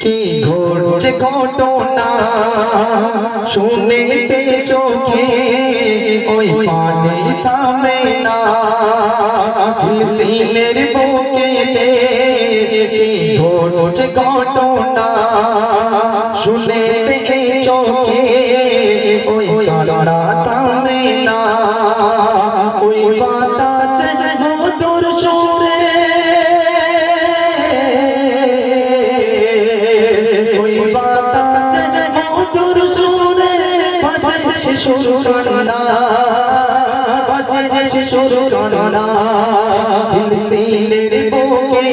কি ঘটছে ঘটনা শুনেতে চোখে? ওই পানে থামে না। ফিলিস্তিনের বুকেতে কি ঘটছে ঘটনা? শুনেতে চোখে ফিলিস্তিনের বুকে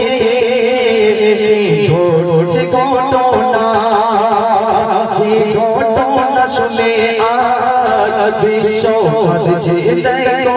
ঘটছে ঘটনা যে ঘটনা শুনে আজ বিশ্ব কাঁদছে দেখো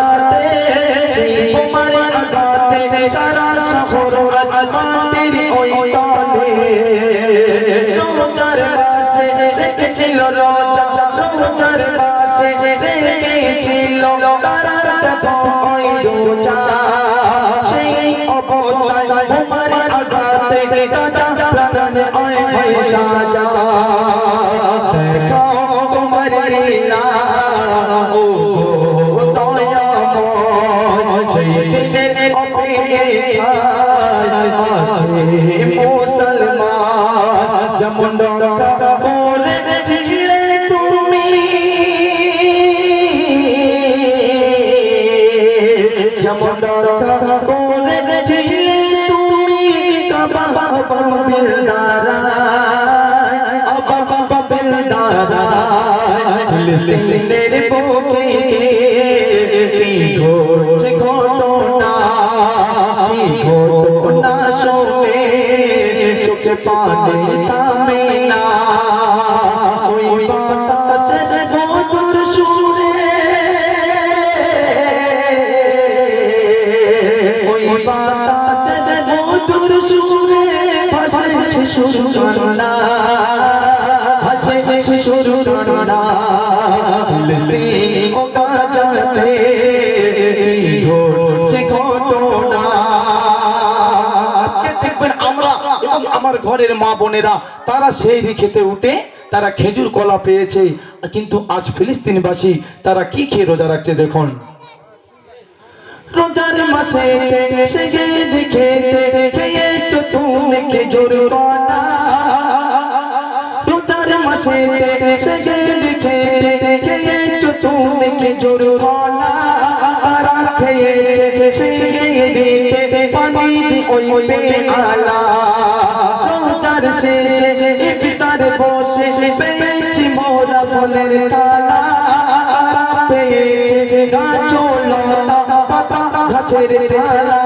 রেখেছিল রোজা রোজার পাশে রেখেছিল তারা দেখো ওই রোজা। সেই মুসলমান যেমন রক্ষা করেছিলে তুমি কাবা বাবিল দারায় আবা বাবিল দারায় ফিলিস্তিনের বুকে কি ঘটছে ঘটনা কি ঘটনা শুনে চোখে পানি থামে সুরে ভাসে শিশুর ভাসে শিশুর ও ঘটনা। দেখবেন আমরা এবং আমার ঘরের মা বোনেরা, তারা সেই খেতে উঠে তারা খেজুর কলা পেয়েছে, কিন্তু আজ ফিলিস্তিনবাসী তারা কি খেয়ে রোজা রাখছে দেখুন। রোজার মাসে সে যে দেখে খেয়েছো তুমি খেজুর কলা। রোজার মাসে সে যে দেখে খেয়েছো তুমি খেজুর কলা। তারা খেয়েছে সে দিতে পানি ওই আলা রোজার শেষে ইফতার বসে পেয়েছি মোরা ফলের তারা পেয়েছে গাছলতা পাতা ঘাসের থালা।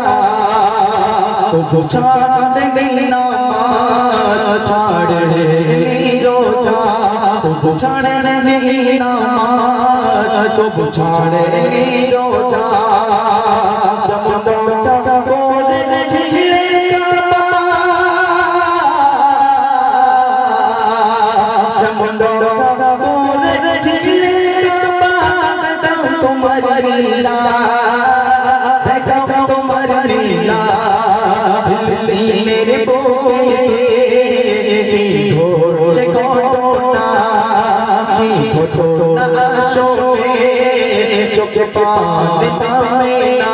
তবু ছাড়ে নেই নামাজ ছাড়ে নেই রোজা। তবু ছাড়ে নেই নামাজ, তবু ছাড়ে নেই রোজা। যেমন ঘটনা আসো চোখে থামে না।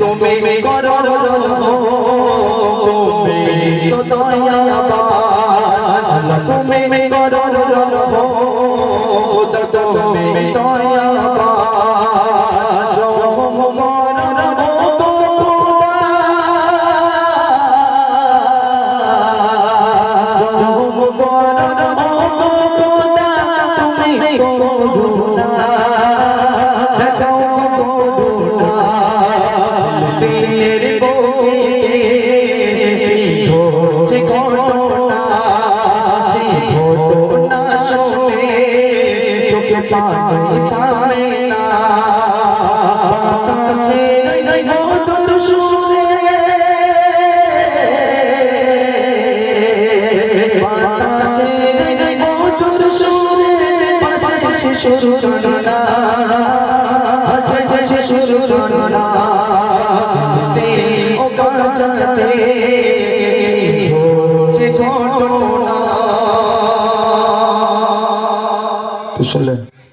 তুমি করো। শিশুর না হাসে শিশুর না ও গাজাতে যে ঘটনা। শুনলেন